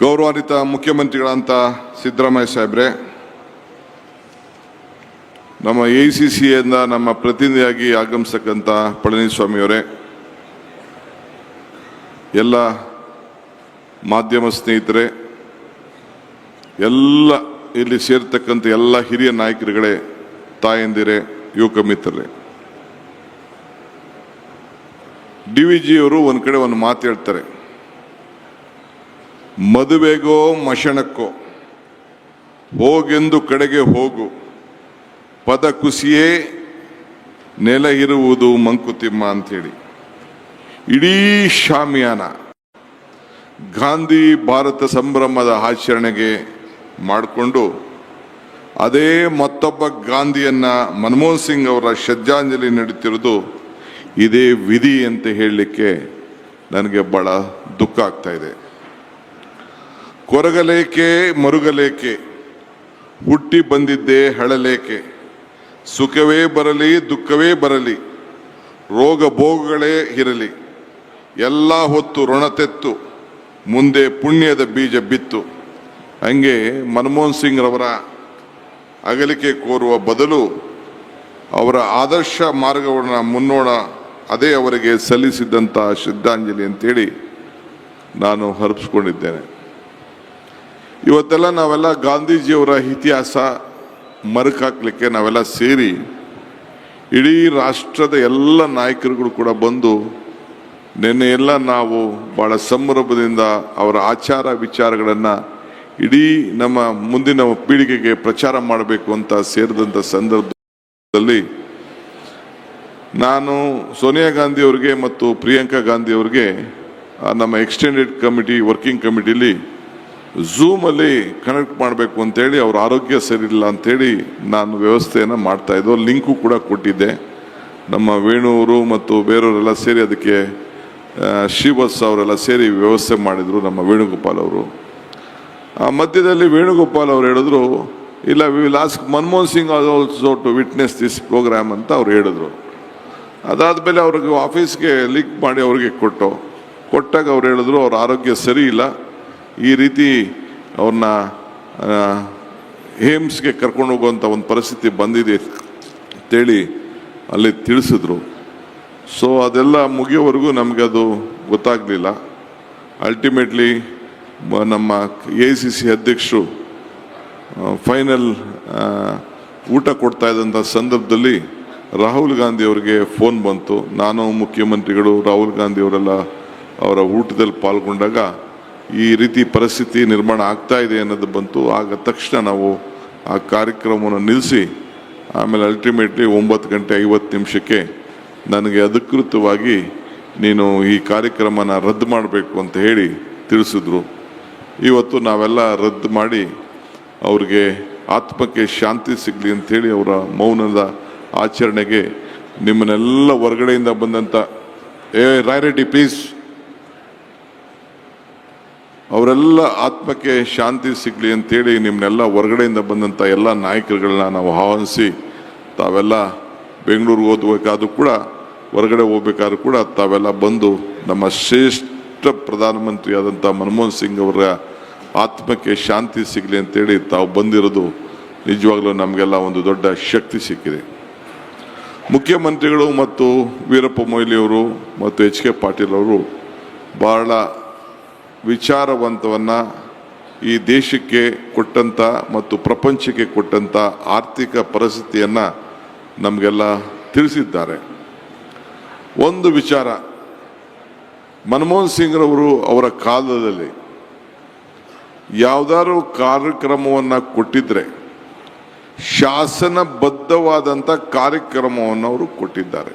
ಗೌರವಾನ್ವಿತ ಮುಖ್ಯಮಂತ್ರಿಗಳಂತ ಸಿದ್ದರಾಮಯ್ಯ ಸಾಹೇಬ್ರೆ, ನಮ್ಮ ಎ ಸಿ ಸಿಯಿಂದ ನಮ್ಮ ಪ್ರತಿನಿಧಿಯಾಗಿ ಆಗಮಿಸ್ತಕ್ಕಂಥ ಪಳನಿಸ್ವಾಮಿಯವರೇ, ಎಲ್ಲ ಮಾಧ್ಯಮ ಸ್ನೇಹಿತರೆ, ಎಲ್ಲ ಇಲ್ಲಿ ಸೇರ್ತಕ್ಕಂಥ ಎಲ್ಲ ಹಿರಿಯ ನಾಯಕರುಗಳೇ, ತಾಯಂದಿರೇ, ಯುವಕ ಮಿತ್ರರೇ. ಡಿ ವಿ ಜಿಯವರು ಒಂದು ಕಡೆ ಒಂದು ಮಾತು ಹೇಳ್ತಾರೆ. ಮದುವೆಗೋ ಮಶಣಕ್ಕೋ, ಹೋಗೆಂದು ಕಡೆಗೆ ಹೋಗು. ಪದ ಕುಸಿಯೇ ನೆಲ ಇರುವುದು ಮಂಕುತಿಮ್ಮ ಅಂಥೇಳಿ. ಇಡೀ ಶಾಮಿಯಾನ ಗಾಂಧಿ ಭಾರತ ಸಂಭ್ರಮದ ಆಚರಣೆಗೆ ಮಾಡಿಕೊಂಡು, ಅದೇ ಮತ್ತೊಬ್ಬ ಗಾಂಧಿಯನ್ನ ಮನಮೋಹನ್ ಸಿಂಗ್ ಅವರ ಶ್ರದ್ಧಾಂಜಲಿ ನಡೀತಿರೋದು ಇದೇ ವಿಧಿ ಅಂತ ಹೇಳಲಿಕ್ಕೆ ನನಗೆ ಬಹಳ ದುಃಖ ಆಗ್ತಾ ಇದೆ. ಕೊರಗಲೇಕೆ, ಮರುಗಲೇಕೆ? ಹುಟ್ಟಿ ಬಂದಿದ್ದೇ ಹಳಲೇಕೆ? ಸುಖವೇ ಬರಲಿ, ದುಃಖವೇ ಬರಲಿ, ರೋಗ ಭೋಗಗಳೇ ಇರಲಿ. ಎಲ್ಲ ಹೊತ್ತು ಋಣತೆತ್ತು ಮುಂದೆ ಪುಣ್ಯದ ಬೀಜ ಬಿತ್ತು. ಹಂಗೆ ಮನಮೋಹನ್ ಸಿಂಗ್ ರವರ ಅಗಲಿಕೆ ಕೋರುವ ಬದಲು ಅವರ ಆದರ್ಶ ಮಾರ್ಗವನ್ನು ಮುನ್ನೋಣ, ಅದೇ ಅವರಿಗೆ ಸಲ್ಲಿಸಿದ್ದಂಥ ಶ್ರದ್ಧಾಂಜಲಿ ಅಂತೇಳಿ ನಾನು ಹರಪಿಸ್ಕೊಂಡಿದ್ದೇನೆ. ಇವತ್ತೆಲ್ಲ ನಾವೆಲ್ಲ ಗಾಂಧೀಜಿಯವರ ಇತಿಹಾಸ ಮರುಕಾಕ್ಲಿಕ್ಕೆ ನಾವೆಲ್ಲ ಸೇರಿ ಇಡೀ ರಾಷ್ಟ್ರದ ಎಲ್ಲ ನಾಯಕರುಗಳು ಕೂಡ ಬಂದು ನಿನ್ನೆ ಎಲ್ಲ ನಾವು ಭಾಳ ಸಂಭ್ರಮದಿಂದ ಅವರ ಆಚಾರ ವಿಚಾರಗಳನ್ನು ಇಡೀ ನಮ್ಮ ಮುಂದಿನ ಪೀಳಿಗೆಗೆ ಪ್ರಚಾರ ಮಾಡಬೇಕು ಅಂತ ಸೇರಿದಂಥ ಸಂದರ್ಭದಲ್ಲಿ ನಾನು ಸೋನಿಯಾ ಗಾಂಧಿ ಅವರಿಗೆ ಮತ್ತು ಪ್ರಿಯಾಂಕಾ ಗಾಂಧಿ ಅವರಿಗೆ ನಮ್ಮ ಎಕ್ಸ್ಟೆಂಡೆಡ್ ಕಮಿಟಿ ವರ್ಕಿಂಗ್ ಕಮಿಟಿಲಿ ಝೂಮಲ್ಲಿ ಕನೆಕ್ಟ್ ಮಾಡಬೇಕು ಅಂತೇಳಿ ಅವ್ರ ಆರೋಗ್ಯ ಸರಿಯಿಲ್ಲ ಅಂತೇಳಿ ನಾನು ವ್ಯವಸ್ಥೆಯನ್ನು ಮಾಡ್ತಾ ಇದ್ದೋ. ಲಿಂಕು ಕೂಡ ಕೊಟ್ಟಿದ್ದೆ. ನಮ್ಮ ವೇಣುವರು ಮತ್ತು ಬೇರೆಯವರೆಲ್ಲ ಸೇರಿ ಅದಕ್ಕೆ ಶ್ರೀವತ್ಸ ಅವರೆಲ್ಲ ಸೇರಿ ವ್ಯವಸ್ಥೆ ಮಾಡಿದರು ನಮ್ಮ ವೇಣುಗೋಪಾಲ್ ಅವರು. ಆ, ಮಧ್ಯದಲ್ಲಿ ವೇಣುಗೋಪಾಲ್ ಅವರು ಹೇಳಿದ್ರು, ಇಲ್ಲ we will ask Manmohan Singh also to witness this programme ಅಂತ ಅವ್ರು ಹೇಳಿದ್ರು. ಅದಾದಮೇಲೆ ಅವ್ರಿಗೆ ಆಫೀಸ್ಗೆ ಲಿಂಕ್ ಮಾಡಿ ಅವ್ರಿಗೆ ಕೊಟ್ಟು, ಕೊಟ್ಟಾಗ ಅವ್ರು ಹೇಳಿದ್ರು, ಅವ್ರ ಆರೋಗ್ಯ ಸರಿ ಇಲ್ಲ ಈ ರೀತಿ ಅವ್ರನ್ನ ಏಮ್ಸ್ಗೆ ಕರ್ಕೊಂಡು ಹೋಗುವಂಥ ಒಂದು ಪರಿಸ್ಥಿತಿ ಬಂದಿದೆ ಅಂತೇಳಿ ಅಲ್ಲಿ ತಿಳಿಸಿದ್ರು. ಸೊ ಅದೆಲ್ಲ ಮುಗಿಯೋವರೆಗೂ ನಮಗೆ ಅದು ಗೊತ್ತಾಗಲಿಲ್ಲ. ಅಲ್ಟಿಮೇಟ್ಲಿ ನಮ್ಮ ಎ ಸಿ ಸಿ ಅಧ್ಯಕ್ಷರು ಫೈನಲ್ ಊಟ ಕೊಡ್ತಾ ಇದ್ದಂಥ ಸಂದರ್ಭದಲ್ಲಿ ರಾಹುಲ್ ಗಾಂಧಿ ಅವರಿಗೆ ಫೋನ್ ಬಂತು. ನಾನು ಮುಖ್ಯಮಂತ್ರಿಗಳು ರಾಹುಲ್ ಗಾಂಧಿ ಅವರೆಲ್ಲ ಅವರ ಊಟದಲ್ಲಿ ಪಾಲ್ಗೊಂಡಾಗ ಈ ರೀತಿ ಪರಿಸ್ಥಿತಿ ನಿರ್ಮಾಣ ಆಗ್ತಾ ಇದೆ ಅನ್ನೋದು ಬಂತು. ಆಗ ತಕ್ಷಣ ನಾವು ಆ ಕಾರ್ಯಕ್ರಮವನ್ನು ನಿಲ್ಲಿಸಿ, ಆಮೇಲೆ ಅಲ್ಟಿಮೇಟ್ಲಿ ಒಂಬತ್ತು ಗಂಟೆ ಐವತ್ತು ನಿಮಿಷಕ್ಕೆ ನನಗೆ ಅಧಿಕೃತವಾಗಿ ನೀನು ಈ ಕಾರ್ಯಕ್ರಮನ ರದ್ದು ಮಾಡಬೇಕು ಅಂತ ಹೇಳಿ ತಿಳಿಸಿದ್ರು. ಇವತ್ತು ನಾವೆಲ್ಲ ರದ್ದು ಮಾಡಿ ಅವ್ರಿಗೆ ಆತ್ಮಕ್ಕೆ ಶಾಂತಿ ಸಿಗಲಿ ಅಂಥೇಳಿ ಅವರ ಮೌನದ ಆಚರಣೆಗೆ ನಿಮ್ಮನ್ನೆಲ್ಲ ಹೊರಗಡೆಯಿಂದ ಬಂದಂಥ ಏ ರಾಯರೆಡ್ಡಿ ಪ್ಲೀಸ್ ಅವರೆಲ್ಲ ಆತ್ಮಕ್ಕೆ ಶಾಂತಿ ಸಿಗಲಿ ಅಂತೇಳಿ ನಿಮ್ಮನ್ನೆಲ್ಲ ಹೊರಗಡೆಯಿಂದ ಬಂದಂಥ ಎಲ್ಲ ನಾಯಕರುಗಳನ್ನ ನಾವು ಆಹ್ವಾನಿಸಿ ತಾವೆಲ್ಲ ಬೆಂಗಳೂರಿಗೆ ಓದಬೇಕಾದ್ರೂ ಕೂಡ, ಹೊರಗಡೆ ಹೋಗ್ಬೇಕಾದ್ರೂ ಕೂಡ ತಾವೆಲ್ಲ ಬಂದು ನಮ್ಮ ಶ್ರೇಷ್ಠ ಪ್ರಧಾನಮಂತ್ರಿ ಆದಂಥ ಮನಮೋಹನ್ ಸಿಂಗ್ ಅವರ ಆತ್ಮಕ್ಕೆ ಶಾಂತಿ ಸಿಗಲಿ ಅಂತೇಳಿ ತಾವು ಬಂದಿರೋದು ನಿಜವಾಗ್ಲೂ ನಮಗೆಲ್ಲ ಒಂದು ದೊಡ್ಡ ಶಕ್ತಿ ಸಿಕ್ಕಿದೆ. ಮುಖ್ಯಮಂತ್ರಿಗಳು ಮತ್ತು ವೀರಪ್ಪ ಮೊಯ್ಲಿಯವರು ಮತ್ತು ಎಚ್ ಕೆ ಪಾಟೀಲ್ ಅವರು ಬಹಳ ವಿಚಾರವಂತವನ್ನು ಈ ದೇಶಕ್ಕೆ ಕೊಟ್ಟಂಥ ಮತ್ತು ಪ್ರಪಂಚಕ್ಕೆ ಕೊಟ್ಟಂಥ ಆರ್ಥಿಕ ಪರಿಸ್ಥಿತಿಯನ್ನು ನಮಗೆಲ್ಲ ತಿಳಿಸಿದ್ದಾರೆ. ಒಂದು ವಿಚಾರ, ಮನಮೋಹನ್ ಸಿಂಗ್ರವರು ಅವರ ಕಾಲದಲ್ಲಿ ಯಾವುದಾದ್ರು ಕಾರ್ಯಕ್ರಮವನ್ನು ಕೊಟ್ಟಿದ್ದರೆ ಶಾಸನಬದ್ಧವಾದಂಥ ಕಾರ್ಯಕ್ರಮವನ್ನು ಅವರು ಕೊಟ್ಟಿದ್ದಾರೆ.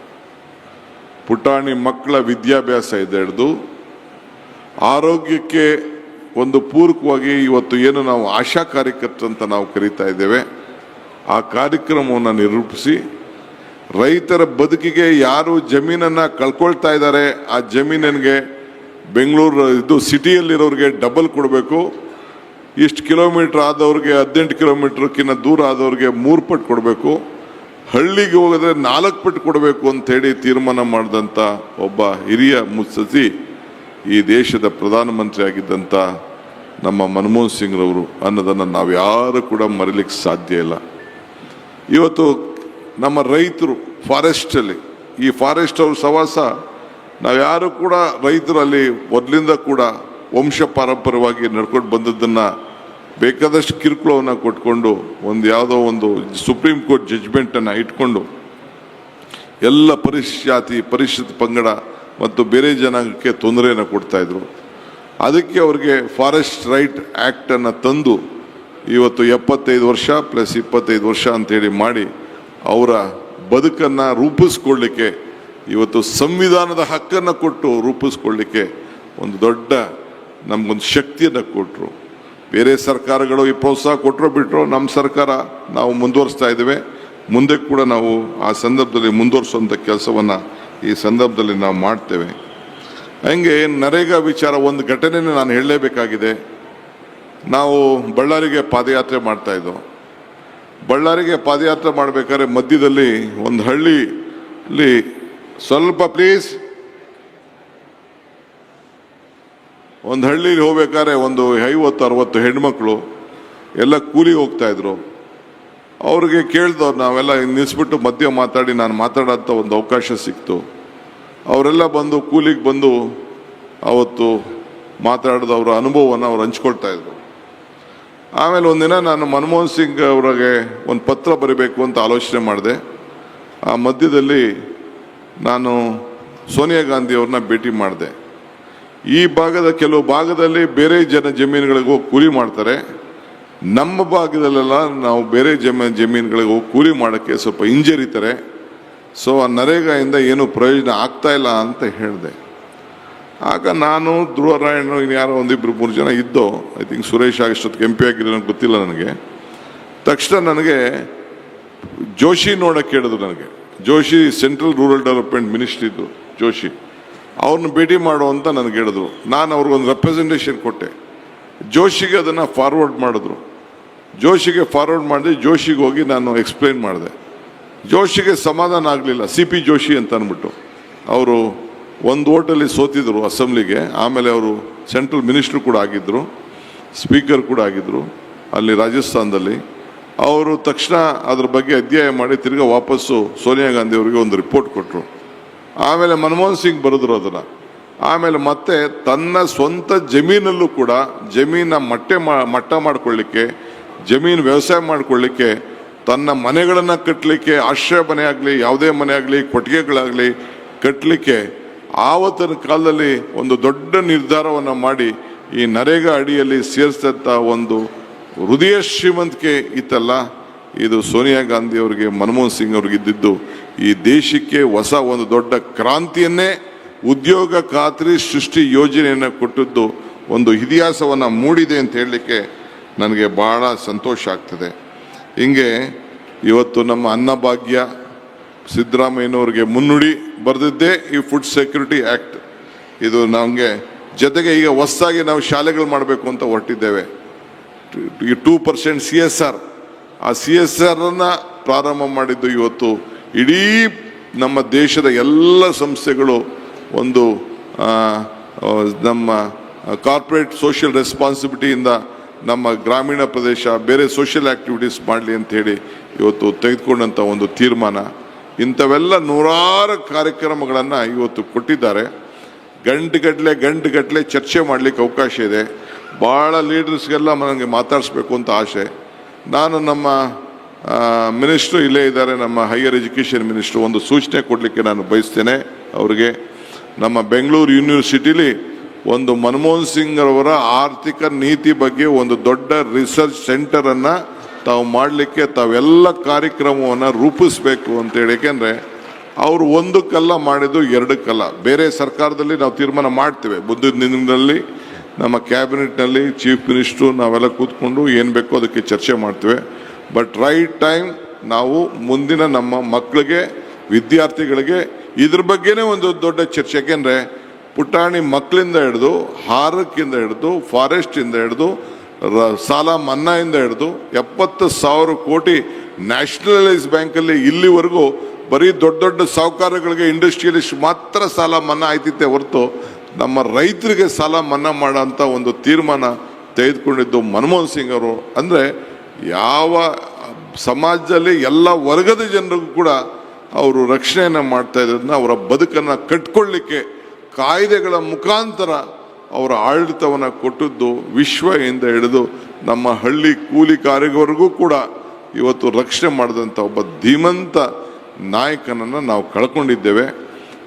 ಪುಟಾಣಿ ಮಕ್ಕಳ ವಿದ್ಯಾಭ್ಯಾಸ ಇದೆ ಹಿಡಿದು ಆರೋಗ್ಯಕ್ಕೆ ಒಂದು ಪೂರಕವಾಗಿ ಇವತ್ತು ಏನು ನಾವು ಆಶಾ ಕಾರ್ಯಕರ್ತರು ಅಂತ ನಾವು ಕರೀತಾ ಇದ್ದೇವೆ, ಆ ಕಾರ್ಯಕ್ರಮವನ್ನು ನಿರೂಪಿಸಿ. ರೈತರ ಬದುಕಿಗೆ ಯಾರು ಜಮೀನನ್ನು ಕಳ್ಕೊಳ್ತಾ ಇದ್ದಾರೆ, ಆ ಜಮೀನಿಗೆ ಬೆಂಗಳೂರು ಇದು ಸಿಟಿಯಲ್ಲಿರೋರಿಗೆ ಡಬಲ್ ಕೊಡಬೇಕು. ಇಷ್ಟು ಕಿಲೋಮೀಟ್ರ್ ಆದವ್ರಿಗೆ ಹದಿನೆಂಟು ಕಿಲೋಮೀಟ್ರಕ್ಕಿಂತ ದೂರ ಆದವ್ರಿಗೆ ಮೂರು ಪಟ್ಟು ಕೊಡಬೇಕು. ಹಳ್ಳಿಗೆ ಹೋಗಿದ್ರೆ ನಾಲ್ಕು ಪಟ್ಟು ಕೊಡಬೇಕು ಅಂತೇಳಿ ತೀರ್ಮಾನ ಮಾಡಿದಂಥ ಒಬ್ಬ ಹಿರಿಯ ಮುತ್ಸಸಿ ಈ ದೇಶದ ಪ್ರಧಾನಮಂತ್ರಿ ಆಗಿದ್ದಂಥ ನಮ್ಮ ಮನಮೋಹನ್ ಸಿಂಗ್ರವರು ಅನ್ನೋದನ್ನು ನಾವು ಯಾರು ಕೂಡ ಮರಿಲಿಕ್ಕೆ ಸಾಧ್ಯ ಇಲ್ಲ. ಇವತ್ತು ನಮ್ಮ ರೈತರು ಫಾರೆಸ್ಟಲ್ಲಿ ಈ ಫಾರೆಸ್ಟ್ ಅವ್ರ ಸವಾಸ ನಾವು ಯಾರು ಕೂಡ ರೈತರಲ್ಲಿ ಮೊದಲಿಂದ ಕೂಡ ವಂಶ ಪಾರಂಪರ್ಯವಾಗಿ ನಡ್ಕೊಂಡು ಬಂದದ್ದನ್ನು ಬೇಕಾದಷ್ಟು ಕಿರುಕುಳವನ್ನು ಕೊಟ್ಕೊಂಡು ಒಂದು ಯಾವುದೋ ಒಂದು ಸುಪ್ರೀಂ ಕೋರ್ಟ್ ಜಡ್ಜ್ಮೆಂಟನ್ನು ಇಟ್ಕೊಂಡು ಎಲ್ಲ ಪರಿಷ್ಯಾತಿ ಜಾತಿ ಪರಿಶಿಷ್ಟ ಪಂಗಡ ಮತ್ತು ಬೇರೆ ಜನಾಂಗಕ್ಕೆ ತೊಂದರೆಯನ್ನು ಕೊಡ್ತಾ ಇದ್ರು. ಅದಕ್ಕೆ ಅವ್ರಿಗೆ ಫಾರೆಸ್ಟ್ ರೈಟ್ ಆ್ಯಕ್ಟನ್ನು ತಂದು ಇವತ್ತು ಎಪ್ಪತ್ತೈದು ವರ್ಷ ಪ್ಲಸ್ ಇಪ್ಪತ್ತೈದು ವರ್ಷ ಅಂತೇಳಿ ಮಾಡಿ ಅವರ ಬದುಕನ್ನು ರೂಪಿಸ್ಕೊಳ್ಳಿಕ್ಕೆ ಇವತ್ತು ಸಂವಿಧಾನದ ಹಕ್ಕನ್ನು ಕೊಟ್ಟು ರೂಪಿಸ್ಕೊಳ್ಳಿಕ್ಕೆ ಒಂದು ದೊಡ್ಡ ನಮಗೊಂದು ಶಕ್ತಿಯನ್ನು ಕೊಟ್ಟರು ಬೇರೆ ಸರ್ಕಾರಗಳು ಈ ಪ್ರೋತ್ಸಾಹ ಕೊಟ್ಟರು ಬಿಟ್ಟರು ನಮ್ಮ ಸರ್ಕಾರ ನಾವು ಮುಂದುವರಿಸ್ತಾ ಇದ್ದೇವೆ. ಮುಂದೆ ಕೂಡ ನಾವು ಆ ಸಂದರ್ಭದಲ್ಲಿ ಮುಂದುವರಿಸುವಂಥ ಕೆಲಸವನ್ನು ಈ ಸಂದರ್ಭದಲ್ಲಿ ನಾವು ಮಾಡ್ತೇವೆ. ಹಂಗೆ ನರೇಗಾ ವಿಚಾರ ಒಂದು ಘಟನೆ ನಾನು ಹೇಳಲೇಬೇಕಾಗಿದೆ. ನಾವು ಬಳ್ಳಾರಿಗೆ ಪಾದಯಾತ್ರೆ ಮಾಡ್ತಾ ಇದ್ದೋ. ಬಳ್ಳಾರಿಗೆ ಪಾದಯಾತ್ರೆ ಮಾಡಬೇಕಾದ್ರೆ ಮಧ್ಯದಲ್ಲಿ ಒಂದು ಹಳ್ಳಿಲಿ ಸ್ವಲ್ಪ ಪ್ಲೀಸ್ ಒಂದು ಹಳ್ಳಿಲಿ ಹೋಗ್ಬೇಕಾದ್ರೆ ಒಂದು ಐವತ್ತು, ಅರವತ್ತು ಹೆಣ್ಮಕ್ಳು ಎಲ್ಲ ಕೂಲಿಗೆ ಹೋಗ್ತಾ ಇದ್ರು. ಅವ್ರಿಗೆ ಕೇಳ್ದವ್ರು ನಾವೆಲ್ಲ ನಿಲ್ಲಿಸ್ಬಿಟ್ಟು ಮಧ್ಯ ಮಾತಾಡಿ ನಾನು ಮಾತಾಡೋಂಥ ಒಂದು ಅವಕಾಶ ಸಿಕ್ತು. ಅವರೆಲ್ಲ ಬಂದು ಕೂಲಿಗೆ ಬಂದು ಅವತ್ತು ಮಾತಾಡಿದ ಅವರ ಅನುಭವವನ್ನು ಅವ್ರು ಹಂಚ್ಕೊಳ್ತಾ ಇದ್ರು. ಆಮೇಲೆ ಒಂದಿನ ನಾನು ಮನಮೋಹನ್ ಸಿಂಗ್ ಅವರಿಗೆ ಒಂದು ಪತ್ರ ಬರೀಬೇಕು ಅಂತ ಆಲೋಚನೆ ಮಾಡಿದೆ. ಆ ಮಧ್ಯದಲ್ಲಿ ನಾನು ಸೋನಿಯಾ ಗಾಂಧಿ ಅವ್ರನ್ನ ಭೇಟಿ ಮಾಡಿದೆ. ಈ ಭಾಗದ ಕೆಲವು ಭಾಗದಲ್ಲಿ ಬೇರೆ ಜನ ಜಮೀನುಗಳಿಗೂ ಕೂಲಿ ಮಾಡ್ತಾರೆ. ನಮ್ಮ ಭಾಗದಲ್ಲೆಲ್ಲ ನಾವು ಬೇರೆ ಜಮ ಜಮೀನುಗಳಿಗೆ ಹೋಗಿ ಕೂಲಿ ಮಾಡೋಕ್ಕೆ ಸ್ವಲ್ಪ ಹಿಂಜರಿತಾರೆ. ಸೊ ಆ ನರೇಗಾಯಿಂದ ಏನು ಪ್ರಯೋಜನ ಆಗ್ತಾ ಇಲ್ಲ ಅಂತ ಹೇಳಿದೆ. ಆಗ ನಾನು ಧ್ರುವರಾಯಣ್ಣು ಇನ್ಯಾರೋ ಒಂದಿಬ್ಬರು ಮೂರು ಜನ ಇದ್ದೋ ಐ ಥಿಂಕ್ ಸುರೇಶ್ ಆಗಿಷ್ಟೊತ್ತಿಗೆ ಎಂ ಪಿ ಆಗಿರೋ ಗೊತ್ತಿಲ್ಲ ನನಗೆ. ತಕ್ಷಣ ನನಗೆ ಜೋಶಿ ನೋಡೋಕ್ಕೆ ಹೇಳಿದ್ರು ನನಗೆ. Joshi central rural development ministry ಇದ್ದರು ಜೋಶಿ. ಅವ್ರನ್ನ ಭೇಟಿ ಮಾಡು ಅಂತ ನನಗೆ ಹೇಳಿದ್ರು. ನಾನು ಅವ್ರಿಗೊಂದು ರೆಪ್ರೆಸೆಂಟೇಷನ್ ಕೊಟ್ಟೆ. ಜೋಶಿಗೆ ಅದನ್ನು ಫಾರ್ವರ್ಡ್ ಮಾಡಿದ್ರು. ಜೋಶಿಗೆ ಫಾರ್ವರ್ಡ್ ಮಾಡಿದೆ, ಜೋಶಿಗೆ ಹೋಗಿ ನಾನು ಎಕ್ಸ್ಪ್ಲೈನ್ ಮಾಡಿದೆ. ಜೋಶಿಗೆ ಸಮಾಧಾನ ಆಗಲಿಲ್ಲ ಸಿ ಪಿ ಜೋಶಿ ಅಂತ ಅಂದ್ಬಿಟ್ಟು ಅವರು ಒಂದು ಓಟಲ್ಲಿ ಸೋತಿದ್ರು ಅಸೆಂಬ್ಲಿಗೆ ಆಮೇಲೆ ಅವರು ಸೆಂಟ್ರಲ್ ಮಿನಿಸ್ಟ್ರು ಕೂಡ ಆಗಿದ್ದರು ಸ್ಪೀಕರ್ ಕೂಡ ಆಗಿದ್ದರು ಅಲ್ಲಿ ರಾಜಸ್ಥಾನದಲ್ಲಿ. ಅವರು ತಕ್ಷಣ ಅದ್ರ ಬಗ್ಗೆ ಅಧ್ಯಯನ ಮಾಡಿ ತಿರ್ಗಿ ವಾಪಸ್ಸು ಸೋನಿಯಾ ಗಾಂಧಿ ಅವರಿಗೆ ಒಂದು ರಿಪೋರ್ಟ್ ಕೊಟ್ಟರು ಆಮೇಲೆ ಮನಮೋಹನ್ ಸಿಂಗ್ ಬರೆದ್ರು ಅದನ್ನು. ಆಮೇಲೆ ಮತ್ತೆ ತನ್ನ ಸ್ವಂತ ಜಮೀನಲ್ಲೂ ಕೂಡ, ಜಮೀನ ಮಟ್ಟೆ ಮಾ, ಮಟ್ಟ ಮಾಡ್ಕೊಳ್ಳಿಕ್ಕೆ ಜಮೀನು ವ್ಯವಸಾಯ ಮಾಡಿಕೊಳ್ಳಿಕ್ಕೆ, ತನ್ನ ಮನೆಗಳನ್ನು ಕಟ್ಟಲಿಕ್ಕೆ ಆಶ್ರಯ ಮನೆ ಆಗಲಿ, ಯಾವುದೇ ಮನೆ ಆಗಲಿ, ಕೊಟ್ಟಿಗೆಗಳಾಗಲಿ ಕಟ್ಟಲಿಕ್ಕೆ ಆವತ್ತಿನ ಕಾಲದಲ್ಲಿ ಒಂದು ದೊಡ್ಡ ನಿರ್ಧಾರವನ್ನು ಮಾಡಿ ಈ ನರೇಗಾ ಅಡಿಯಲ್ಲಿ ಸೇರಿಸಿದಂಥ ಒಂದು ಹೃದಯ ಶ್ರೀಮಂತಿಕೆ ಇತ್ತಲ್ಲ, ಇದು ಸೋನಿಯಾ ಗಾಂಧಿ ಅವರಿಗೆ, ಮನಮೋಹನ್ ಸಿಂಗ್ ಅವ್ರಿಗೆ ಇದ್ದಿದ್ದು. ಈ ದೇಶಕ್ಕೆ ಹೊಸ ಒಂದು ದೊಡ್ಡ ಕ್ರಾಂತಿಯನ್ನೇ, ಉದ್ಯೋಗ ಖಾತ್ರಿ ಸೃಷ್ಟಿ ಯೋಜನೆಯನ್ನು ಕೊಟ್ಟಿದ್ದು ಒಂದು ಇತಿಹಾಸವನ್ನು ಮೂಡಿದೆ ಅಂತ ಹೇಳಲಿಕ್ಕೆ ನನಗೆ ಬಹಳ ಸಂತೋಷ ಆಗ್ತದೆ. ಹಿಂಗೆ ಇವತ್ತು ನಮ್ಮ ಅನ್ನಭಾಗ್ಯ ಸಿದ್ದರಾಮಯ್ಯನವ್ರಿಗೆ ಮುನ್ನುಡಿ ಬರೆದಿದ್ದೇ ಈ ಫುಡ್ ಸೆಕ್ಯೂರಿಟಿ ಆ್ಯಕ್ಟ್ ಇದು ನಮಗೆ ಜೊತೆಗೆ ಈಗ ಹೊಸದಾಗಿ ನಾವು ಶಾಲೆಗಳು ಮಾಡಬೇಕು ಅಂತ ಹೊರಟಿದ್ದೇವೆ. ಈ two percent C S R ಆ ಸಿ ಎಸ್ ಆರನ್ನು ಪ್ರಾರಂಭ ಮಾಡಿದ್ದು ಇವತ್ತು ಇಡೀ ನಮ್ಮ ದೇಶದ ಎಲ್ಲ ಸಂಸ್ಥೆಗಳು ಒಂದು ನಮ್ಮ ಕಾರ್ಪೊರೇಟ್ ಸೋಷಿಯಲ್ ರೆಸ್ಪಾನ್ಸಿಬಿಲಿಟಿಯಿಂದ ನಮ್ಮ ಗ್ರಾಮೀಣ ಪ್ರದೇಶ ಬೇರೆ ಸೋಷಿಯಲ್ ಆ್ಯಕ್ಟಿವಿಟೀಸ್ ಮಾಡಲಿ ಅಂತ ಹೇಳಿ ಇವತ್ತು ತೆಗೆದುಕೊಂಡಂಥ ಒಂದು ತೀರ್ಮಾನ. ಇಂಥವೆಲ್ಲ ನೂರಾರು ಕಾರ್ಯಕ್ರಮಗಳನ್ನು ಇವತ್ತು ಕೊಟ್ಟಿದ್ದಾರೆ. ಗಂಟುಗಟ್ಟಲೆ ಗಂಟುಗಟ್ಟಲೆ ಚರ್ಚೆ ಮಾಡಲಿಕ್ಕೆ ಅವಕಾಶ ಇದೆ. ಭಾಳ ಲೀಡರ್ಸ್ಗೆಲ್ಲ ನನಗೆ ಮಾತಾಡಿಸ್ಬೇಕು ಅಂತ ಆಸೆ. ನಾನು ನಮ್ಮ ಮಿನಿಸ್ಟ್ರು ಇಲ್ಲೇ ಇದ್ದಾರೆ, ನಮ್ಮ ಹೈಯರ್ ಎಜುಕೇಷನ್ ಮಿನಿಸ್ಟ್ರು ಒಂದು ಸೂಚನೆ ಕೊಡಲಿಕ್ಕೆ ನಾನು ಬಯಸ್ತೇನೆ ಅವರಿಗೆ. ನಮ್ಮ ಬೆಂಗಳೂರು ಯೂನಿವರ್ಸಿಟಿಲಿ ಒಂದು ಮನಮೋಹನ್ ಸಿಂಗ್ ಅವರ ಆರ್ಥಿಕ ನೀತಿ ಬಗ್ಗೆ ಒಂದು ದೊಡ್ಡ ರಿಸರ್ಚ್ ಸೆಂಟರನ್ನು ತಾವು ಮಾಡಲಿಕ್ಕೆ ತಾವೆಲ್ಲ ಕಾರ್ಯಕ್ರಮವನ್ನು ರೂಪಿಸಬೇಕು ಅಂತೇಳಿ ಯಾಕೆಂದ್ರೆ ಅವರು ಒಂದಕ್ಕಲ್ಲ ಮಾಡಿದ್ದು ಎರಡಕ್ಕಲ್ಲ ಬೇರೆ ಸರ್ಕಾರದಲ್ಲಿ ನಾವು ತೀರ್ಮಾನ ಮಾಡ್ತೇವೆ. ಮುಂದಿನ ದಿನದಲ್ಲಿ ನಮ್ಮ ಕ್ಯಾಬಿನೆಟ್ನಲ್ಲಿ ಚೀಫ್ ಮಿನಿಸ್ಟ್ರು ನಾವೆಲ್ಲ ಕೂತ್ಕೊಂಡು ಏನು ಬೇಕೋ ಅದಕ್ಕೆ ಚರ್ಚೆ ಮಾಡ್ತೇವೆ. ಬಟ್ ರೈಟ್ ಟೈಮ್ ನಾವು ಮುಂದಿನ ನಮ್ಮ ಮಕ್ಕಳಿಗೆ ವಿದ್ಯಾರ್ಥಿಗಳಿಗೆ ಇದ್ರ ಬಗ್ಗೆನೇ ಒಂದು ದೊಡ್ಡ ಚರ್ಚೆ ಯಾಕೆಂದರೆ ಪುಟಾಣಿ ಮಕ್ಕಳಿಂದ ಹಿಡಿದು, ಹಾರಕ್ಕಿಂದ ಹಿಡಿದು ಫಾರೆಸ್ಟಿಂದ ಹಿಡಿದು, ರ- ಸಾಲ ಮನ್ನಾಯಿಂದ ಹಿಡಿದು ಎಪ್ಪತ್ತು ಸಾವಿರ ಕೋಟಿ ನ್ಯಾಷನಲೈಸ್ ಬ್ಯಾಂಕಲ್ಲಿ ಇಲ್ಲಿವರೆಗೂ ಬರೀ ದೊಡ್ಡ ದೊಡ್ಡ ಸಾಹುಕಾರಗಳಿಗೆ ಇಂಡಸ್ಟ್ರಿಯಲಿಸ್ಟ್ ಮಾತ್ರ ಸಾಲ ಮನ್ನಾ ಆಯ್ತಿತ್ತೆ ಹೊರತು ನಮ್ಮ ರೈತರಿಗೆ ಸಾಲ ಮನ್ನಾ ಮಾಡೋಂಥ ಒಂದು ತೀರ್ಮಾನ ತೆಗೆದುಕೊಂಡಿದ್ದು ಮನಮೋಹನ್ ಸಿಂಗ್ ಅವರು. ಅಂದರೆ ಯಾವ ಸಮಾಜದಲ್ಲಿ ಎಲ್ಲ ವರ್ಗದ ಜನರಿಗೂ ಕೂಡ ಅವರು ರಕ್ಷಣೆಯನ್ನು ಮಾಡ್ತಾ ಇರೋದನ್ನ ಅವರ ಬದುಕನ್ನು ಕಟ್ಕೊಳ್ಳಿಕ್ಕೆ ಕಾಯ್ದೆಗಳ ಮುಖಾಂತರ ಅವರ ಆಡಳಿತವನ್ನು ಕೊಟ್ಟದ್ದು ವಿಶ್ವದಿಂದ ಹಿಡಿದು ನಮ್ಮ ಹಳ್ಳಿ ಕೂಲಿ ಕಾರ್ಯಗವರೆಗೂ ಕೂಡ ಇವತ್ತು ರಕ್ಷಣೆ ಮಾಡಿದಂಥ ಒಬ್ಬ ಧೀಮಂತ ನಾಯಕನನ್ನು ನಾವು ಕಳ್ಕೊಂಡಿದ್ದೇವೆ.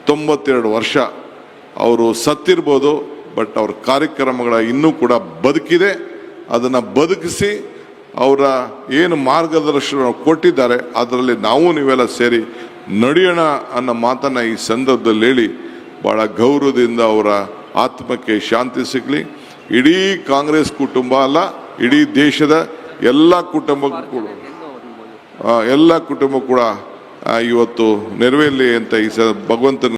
ತೊಂಬತ್ತೆರಡು ವರ್ಷ ಅವರು ಸತ್ತಿರ್ಬೋದು, ಬಟ್ ಅವ್ರ ಕಾರ್ಯಕ್ರಮಗಳ ಇನ್ನೂ ಕೂಡ ಬದುಕಿದೆ. ಅದನ್ನು ಬದುಕಿಸಿ ಅವರ ಏನು ಮಾರ್ಗದರ್ಶನ ಕೊಟ್ಟಿದ್ದಾರೆ, ಅದರಲ್ಲಿ ನಾವು ನೀವೆಲ್ಲ ಸೇರಿ ನಡೆಯೋಣ ಅನ್ನೋ ಮಾತನ್ನು ಈ ಸಂದರ್ಭದಲ್ಲಿ ಹೇಳಿ ಭಾಳ ಗೌರವದಿಂದ ಅವರ ಆತ್ಮಕ್ಕೆ ಶಾಂತಿ ಸಿಗಲಿ. ಇಡೀ ಕಾಂಗ್ರೆಸ್ ಕುಟುಂಬ ಅಲ್ಲ ಇಡೀ ದೇಶದ ಎಲ್ಲ ಕುಟುಂಬಕ್ಕೂ ಕೂಡ. ಎಲ್ಲ ಕುಟುಂಬ ಕೂಡ ಇವತ್ತು ನೆರವೇರಲಿ ಅಂತ ಈ ಸ ಭಗವಂತನ